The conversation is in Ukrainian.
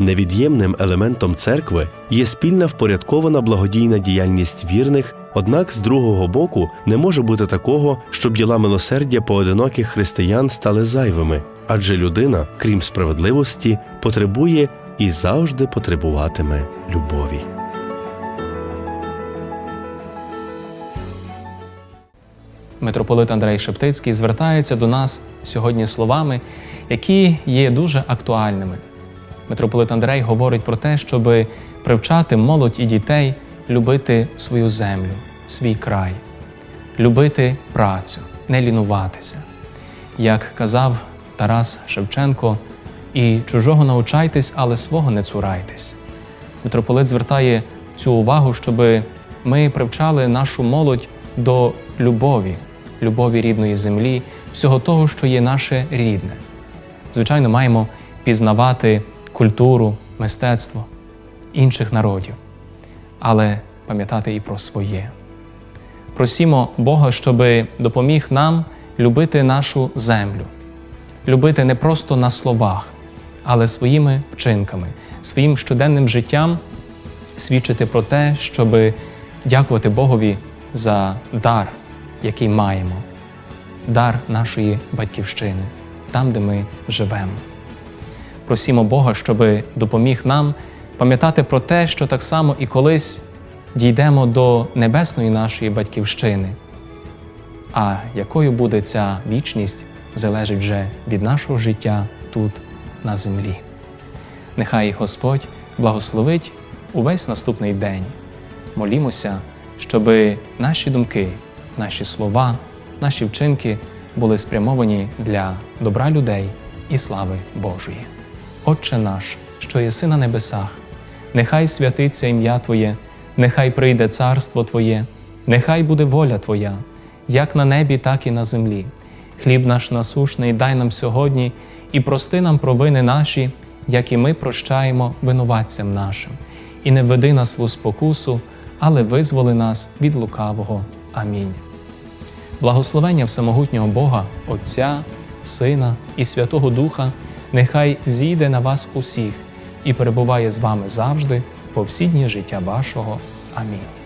Невід'ємним елементом церкви є спільна впорядкована благодійна діяльність вірних, однак з другого боку не може бути такого, щоб діла милосердя поодиноких християн стали зайвими, адже людина, крім справедливості, потребує і завжди потребуватиме любові. Митрополит Андрей Шептицький звертається до нас сьогодні словами, які є дуже актуальними. Митрополит Андрей говорить про те, щоб привчати молодь і дітей любити свою землю, свій край, любити працю, не лінуватися. Як казав Тарас Шевченко, і чужого навчайтесь, але свого не цурайтесь. Митрополит звертає цю увагу, щоб ми привчали нашу молодь до любові, любові рідної землі, всього того, що є наше рідне. Звичайно, маємо пізнавати культуру, мистецтво інших народів, але пам'ятати і про своє. Просімо Бога, щоб допоміг нам любити нашу землю, любити не просто на словах, але своїми вчинками, своїм щоденним життям свідчити про те, щоб дякувати Богові за дар, який маємо, дар нашої батьківщини, там, де ми живемо. Просімо Бога, щоб допоміг нам пам'ятати про те, що так само і колись дійдемо до небесної нашої батьківщини. А якою буде ця вічність, залежить вже від нашого життя тут, на землі. Нехай Господь благословить увесь наступний день. Молімося, щоб наші думки, наші слова, наші вчинки були спрямовані для добра людей і слави Божої. Отче наш, що єси на небесах, нехай святиться ім'я Твоє, нехай прийде царство Твоє, нехай буде воля Твоя, як на небі, так і на землі. Хліб наш насушний дай нам сьогодні і прости нам провини наші, як і ми прощаємо винуватцям нашим. І не веди нас в спокусу, але визволи нас від лукавого. Амінь. Благословення всемогутнього Бога, Отця, Сина і Святого Духа, нехай зійде на вас усіх і перебуває з вами завжди, по всі дні життя вашого. Амінь.